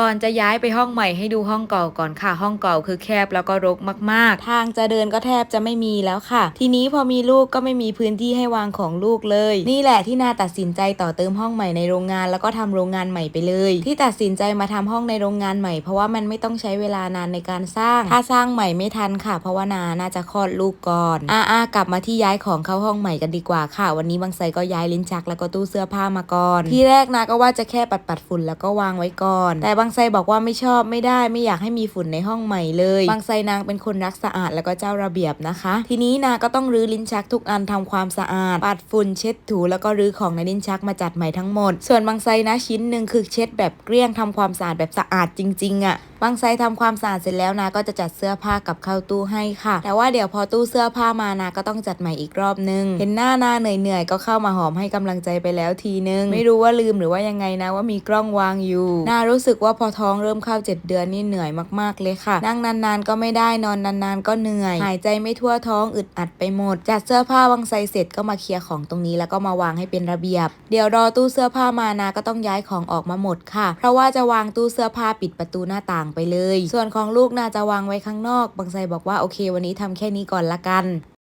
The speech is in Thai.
ก่อนจะย้ายไปห้องใหม่ให้ดูห้องเก่าก่อนค่ะ ห้องเก่าคือแคบแล้วก็รกมากๆ ทางจะเดินก็แทบจะไม่มีแล้วค่ะ ทีนี้พอมีลูกก็ไม่มีพื้นที่ให้วางของลูกเลย นี่แหละที่นาตัดสินใจต่อเติมห้องใหม่ในโรงงาน แล้วก็ทำโรงงานใหม่ไปเลย ที่ตัดสินใจมาทำห้องในโรงงานใหม่ เพราะว่ามันไม่ต้องใช้เวลานานในการสร้าง ถ้าสร้างใหม่ไม่ทันค่ะ เพราะว่านาน่าจะคลอดลูกก่อนอ่าอากลับมาที่ย้ายของเข้าห้องใหม่กันดีกว่าค่ะ วันนี้บางไซก็ย้ายลิ้นชักแล้วก็ตู้เสื้อผ้ามาก่อน ที่แรกนาก็ว่าจะแค่ปัดปัดๆฝุ่นแล้วก็วางไว้ก่อน แต่บางางไซบอกว่าไม่ชอบไม่ได้ไม่อยากให้มีฝุ่นในห้องใหม่เลย บางไซนางเป็นคนรักสะอาดแล้วก็เจ้าระเบียบนะคะ ทีนี้นาก็ต้องรื้อลิ้นชักทุกอันทำความสะอาด ปัดฝุ่นเช็ดถูแล้วก็รื้อของในลิ้นชักมาจัดใหม่ทั้งหมด ส่วนบางไซนะชิ้นหนึ่งคือเช็ดแบบเกลี้ยงทำความสะอาดแบบสะอาดจริงๆอะ่ะบางไซทำความสะอาดเสร็จแล้วนาก็จะจัดเสื้อผ้ากับเข้าตู้ให้ค่ะ แต่ว่าเดี๋ยวพอตู้เสื้อผ้ามานาก็ต้องจัดใหม่อีกรอบนึง เห็นหน้านาเหนื่อยๆก็เข้ามาหอมให้กำลังใจไปแล้วทีนึง ไม่รู้ว่าลืมหรือว่ายังไงนะว่ามีกล้องวางอยู่นารู้สึกว่าพอท้องเริ่มเข้าเจ็ดเดือนนี่เหนื่อยมากๆเลยค่ะ นั่งนานๆก็ไม่ได้นอนนานๆก็เหนื่อย หายใจไม่ทั่วท้องอึดอัดไปหมด จัดเสื้อผ้าวางไซเสร็จก็มาเคลียร์ของตรงนี้แล้วก็มาวางให้เป็นระเบียบ เดี๋ยวรอตู้เสื้อผ้ามานาก็ต้องย้ายของออกมาหมดค่ะ เพราะว่าจะวางตู้เสื้อผ้าปิดประตูหน้าต่างไปเลย ส่วนของลูกน่าจะวางไว้ข้างนอก บางไซบอกว่าโอเค วันนี้ทำแค่นี้ก่อนละกัน